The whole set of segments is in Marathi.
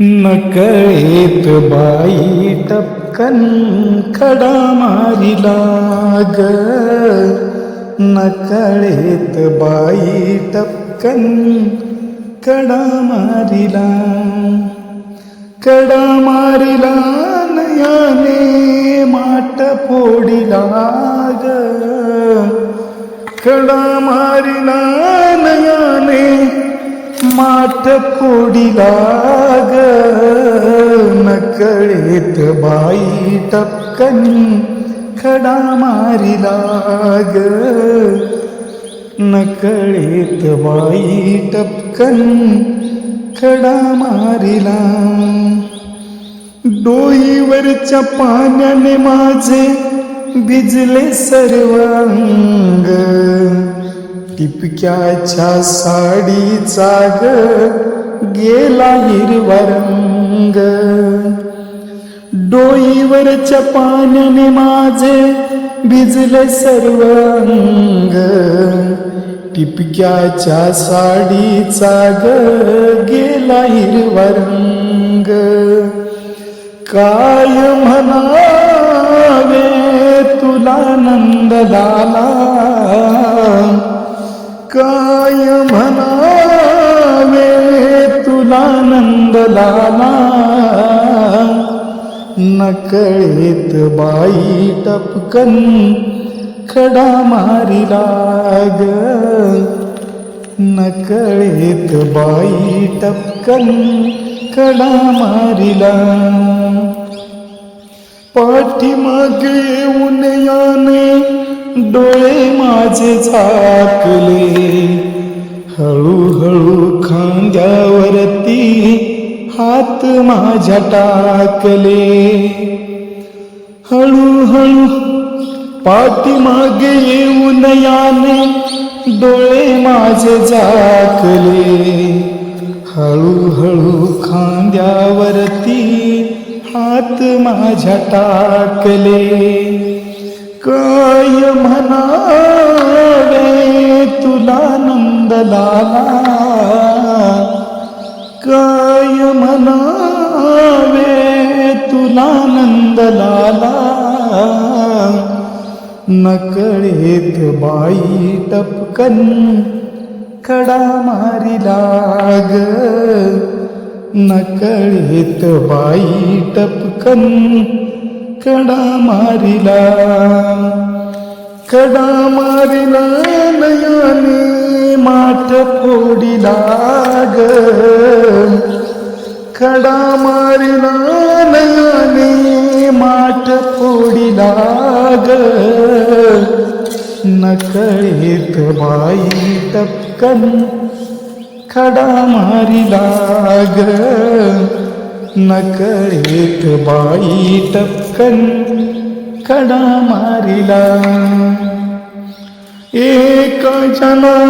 नकळेत बाई टपकन खडा मारिला ग नकळेत बाई टपकन कडा मारिला कडा मारिला नयाने कळेत बाई टपकन खडा मारी ग नकळेत बाई टपकन खडा मारिला डोईवरच्या पाण्याने माझे भिजले सर्वांग. टिपक्याच्या साडीचा ग गेला हिरवा रंग डोईवरच्या पाण्याने माझे भिजले सर्वांग टिपक्याच्या साडीचा ग गेला हिरवा रंग काय म्हणावे तुला नंद लाला काय म्हणा तुला नंद लाला नकळेत बाई टपकन खडा मारी ग नकळेत बाई टपकन खडा मारिला पाठीमागे येऊन याने डोळे माझे झाकले. हळूहळू खांद्यावरती हात माझ्या टाकले. हळूहळू पाठीमागे येऊन याने डोळे माझे झाकले. हळूहळू खांद्यावरती हात माझ्या टाकले. काय म्हणा म्हणावे तुला नंद लाला काय म्हणावे तुला नंद लाला नकळेत बाई टपकन खडा मारी लाग नकळेत बाई टपकन कडा मारिला कडा मारिला नयाने माठ फोडिला ग कडा मारिला नयाने माठ फोडिला ग नकळीत बाई टपकन खडा मारिला ग नकळीत बाई टपकन खडा मारिला. एक जनार्दनी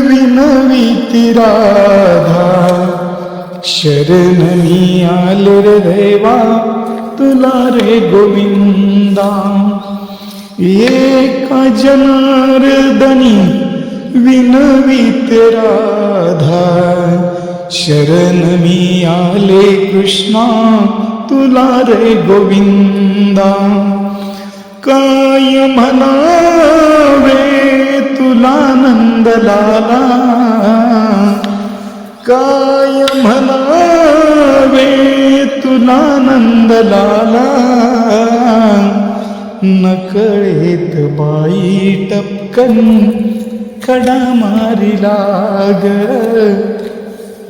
विनवी राधा. शरणनी आल रे देवा तुला रे गोविंदा. एक जनार्दनी विनवीत राधा. शरण मी आले कृष्णा तुला रे गोविंदा काय म्हणावे तुला नंद लाला काय म्हणावे तुलानंद लाला नकळेत बाई टपकन खडा मारी ग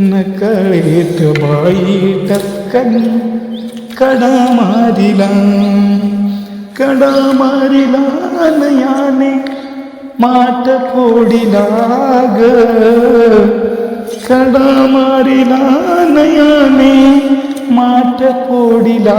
नकळेत बाई टपकन कडा मारिला कडा मारिला नयाने माठ फोडिला ग कडा मारिला नयाने माठ फोडिला